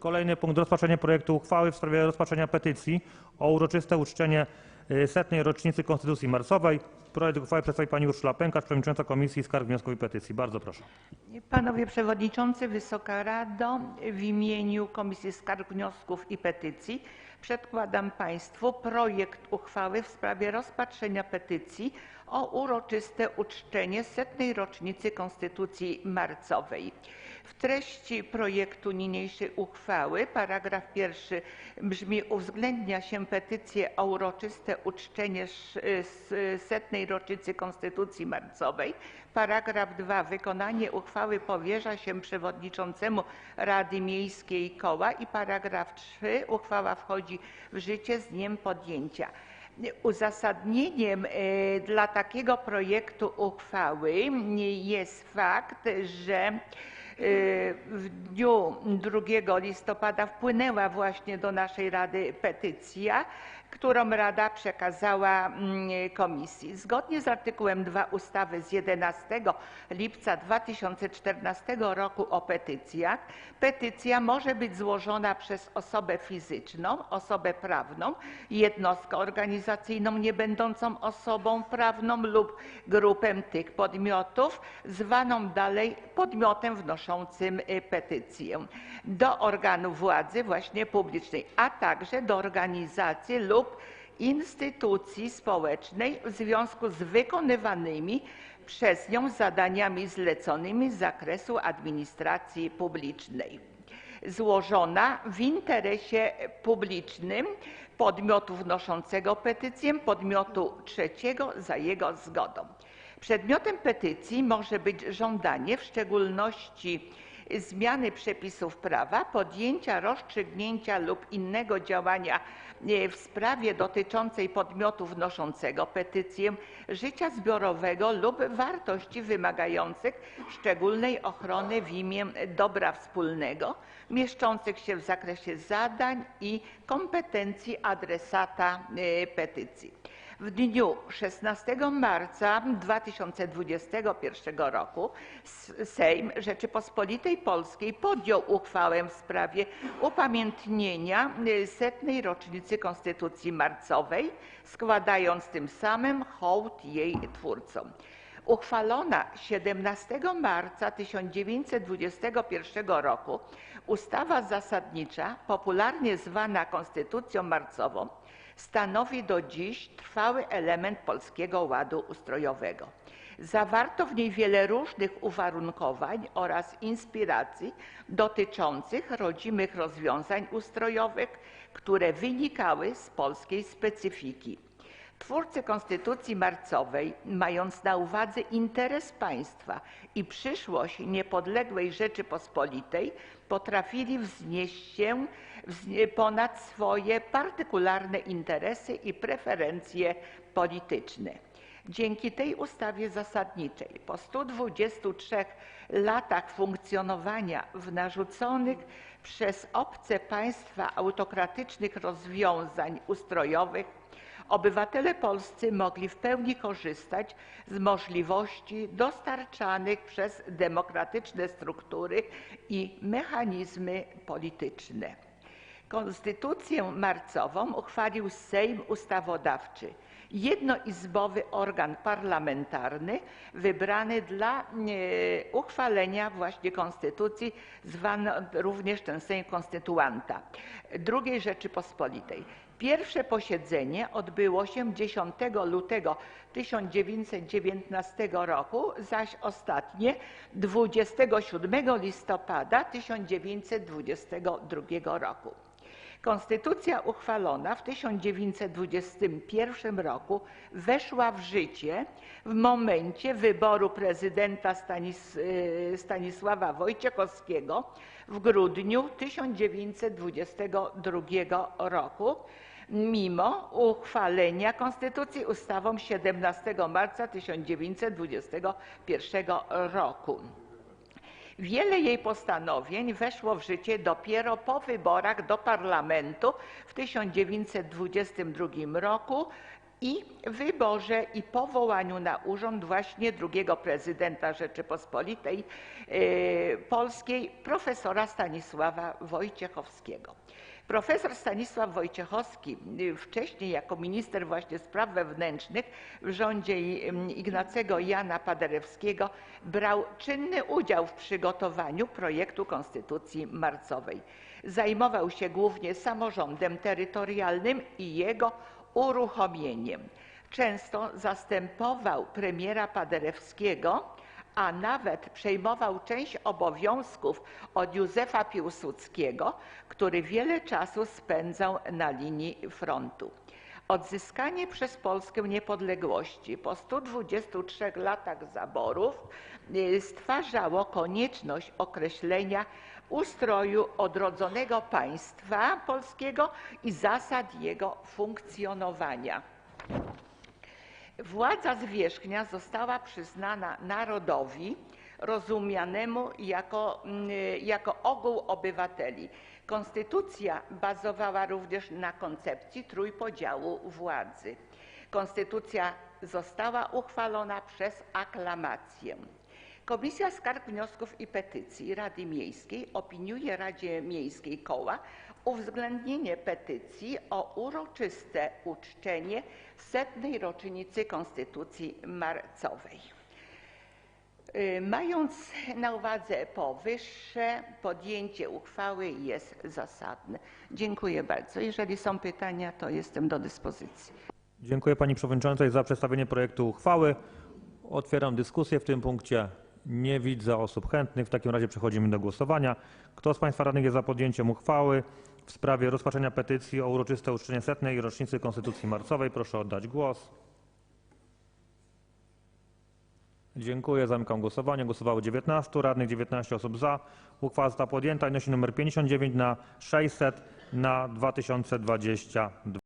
Kolejny punkt. Rozpatrzenie projektu uchwały w sprawie rozpatrzenia petycji o uroczyste uczczenie y, setnej rocznicy Konstytucji Marcowej. Projekt uchwały przedstawi pani Urszula Pękacz, przewodnicząca Komisji Skarg, Wniosków i Petycji. Bardzo proszę. Panowie Przewodniczący, Wysoka Rado, w imieniu Komisji Skarg, Wniosków i Petycji przedkładam Państwu projekt uchwały w sprawie rozpatrzenia petycji o uroczyste uczczenie setnej rocznicy Konstytucji Marcowej. W treści projektu niniejszej uchwały paragraf pierwszy brzmi uwzględnia się petycję o uroczyste uczczenie setnej rocznicy Konstytucji Marcowej. Paragraf 2. Wykonanie uchwały powierza się przewodniczącemu Rady Miejskiej Koła i paragraf 3. Uchwała wchodzi w życie z dniem podjęcia. Uzasadnieniem e, dla takiego projektu uchwały jest fakt, że e, w dniu 2 listopada wpłynęła właśnie do naszej Rady petycja, którą Rada przekazała mm, komisji. Zgodnie z artykułem 2 ustawy z 11 lipca 2014 roku o petycjach, petycja może być złożona przez osobę fizyczną, osobę prawną, jednostkę organizacyjną niebędącą osobą prawną lub grupę tych podmiotów, zwaną dalej podmiotem wnoszącym y, petycję, do organu władzy właśnie publicznej, a także do organizacji lub instytucji społecznej w związku z wykonywanymi przez nią zadaniami zleconymi z zakresu administracji publicznej. Złożona w interesie publicznym podmiotu wnoszącego petycję, podmiotu trzeciego za jego zgodą. Przedmiotem petycji może być żądanie w szczególności zmiany przepisów prawa, podjęcia rozstrzygnięcia lub innego działania e, w sprawie dotyczącej podmiotu wnoszącego petycję, życia zbiorowego lub wartości wymagających szczególnej ochrony w imię dobra wspólnego, mieszczących się w zakresie zadań i kompetencji adresata e, petycji. W dniu 16 marca 2021 roku Sejm Rzeczypospolitej Polskiej podjął uchwałę w sprawie upamiętnienia y, setnej rocznicy Konstytucji Marcowej, składając tym samym hołd jej twórcom. Uchwalona 17 marca 1921 roku ustawa zasadnicza, popularnie zwana Konstytucją Marcową, stanowi do dziś trwały element Polskiego Ładu Ustrojowego. Zawarto w niej wiele różnych uwarunkowań oraz inspiracji dotyczących rodzimych rozwiązań ustrojowych, które wynikały z polskiej specyfiki. Twórcy Konstytucji Marcowej, mając na uwadze interes państwa i przyszłość niepodległej Rzeczypospolitej, potrafili wznieść się ponad swoje partykularne interesy i preferencje polityczne. Dzięki tej ustawie zasadniczej po 123 latach funkcjonowania w narzuconych przez obce państwa autokratycznych rozwiązań ustrojowych obywatele polscy mogli w pełni korzystać z możliwości dostarczanych przez demokratyczne struktury i mechanizmy polityczne. Konstytucję marcową uchwalił Sejm Ustawodawczy, jednoizbowy organ parlamentarny wybrany dla e, uchwalenia właśnie konstytucji, zwany również ten Sejm Konstytuanta II Rzeczypospolitej. Pierwsze posiedzenie odbyło się 10 lutego 1919 roku, zaś ostatnie 27 listopada 1922 roku. Konstytucja uchwalona w 1921 roku weszła w życie w momencie wyboru prezydenta Stanis, Stanisława Wojciechowskiego w grudniu 1922 roku, mimo uchwalenia konstytucji ustawą 17 marca 1921 roku. Wiele jej postanowień weszło w życie dopiero po wyborach do parlamentu w 1922 roku i wyborze i powołaniu na urząd właśnie drugiego prezydenta Rzeczypospolitej e, Polskiej profesora Stanisława Wojciechowskiego. Profesor Stanisław Wojciechowski, y, wcześniej jako minister właśnie spraw wewnętrznych w rządzie y, Ignacego Jana Paderewskiego, brał czynny udział w przygotowaniu projektu Konstytucji Marcowej. Zajmował się głównie samorządem terytorialnym i jego uruchomieniem. Często zastępował premiera Paderewskiego, a nawet przejmował część obowiązków od Józefa Piłsudskiego, który wiele czasu spędzał na linii frontu. Odzyskanie przez Polskę niepodległości po 123 latach zaborów y, stwarzało konieczność określenia ustroju odrodzonego państwa polskiego i zasad jego funkcjonowania. Władza zwierzchnia została przyznana narodowi rozumianemu jako, mm, jako ogół obywateli. Konstytucja bazowała również na koncepcji trójpodziału władzy. Konstytucja została uchwalona przez aklamację. Komisja Skarg, Wniosków i Petycji Rady Miejskiej opiniuje Radzie Miejskiej Koła uwzględnienie petycji o uroczyste uczczenie setnej rocznicy Konstytucji Marcowej. Y, Mając na uwadze powyższe, podjęcie uchwały jest zasadne. Dziękuję bardzo. Jeżeli są pytania, to jestem do dyspozycji. Dziękuję Pani Przewodniczącej za przedstawienie projektu uchwały. Otwieram dyskusję w tym punkcie. Nie widzę osób chętnych. W takim razie przechodzimy do głosowania. Kto z Państwa radnych jest za podjęciem uchwały w sprawie rozpatrzenia petycji o uroczyste uczczenie setnej rocznicy Konstytucji Marcowej? Proszę oddać głos. Dziękuję. Zamykam głosowanie. Głosowało 19 radnych, 19 osób za. Uchwała została podjęta i nosi nr 59 na 600 na 2022.